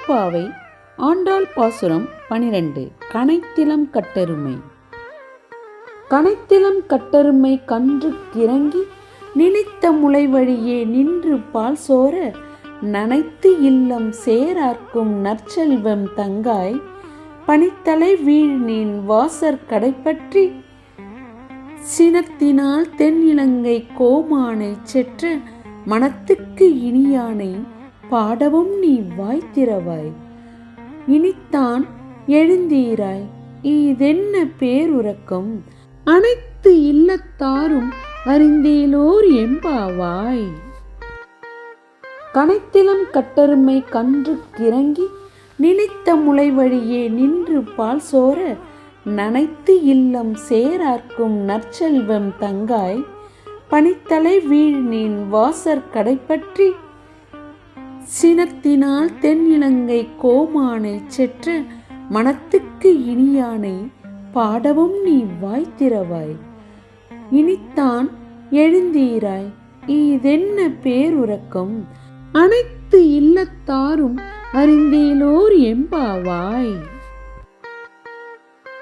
திருப்பாவை ஆண்டாள் பாசுரம் பனிரெண்டு. கனைத்திலம் கட்டெருமை. கனைத்திலம் கட்டெருமை கன்று கிறங்கி நினைத்த முளை வழியே நின்று பால் சோர நனைத்து இல்லம் சேரார்க்கும் நற்செல்வம் தங்காய். பனித்தலை வீழ்நீன் வாசர் வாசற் கடைப்பற்றி சினத்தினால் தென்னிலங்கை கோமானை செற்ற மனத்துக்கு இனியானை பாடவும் நீ வாய்த்திரவாய் இனித்தான் எழுந்தீராய். இதென்ன பேருறக்கம்? அனைத்து இல்லத்தாரும் அறிந்தேலோர் எம்பாவாய் கணைத்திலம் கட்டருமை கன்று கிறங்கி நினைத்த முளை வழியே நின்று பால் சோர நனைத்து இல்லம் சேரார்க்கும் நற்செல்வம் தங்காய். பனித்தலை வீழ் நீன் வாசற் கடைப்பற்றி சினத்தினால் தென்னிலங்கை கோமானை செற்ற மனத்துக்கு இனியானை பாடவும் நீ வாய்த்திரவாய் இனித்தான் எழுந்தீராய் இதென்ன பேருறக்கம்? அனைத்து இல்லத்தாரும் அறிந்தேலோர் எம்பாவாய்.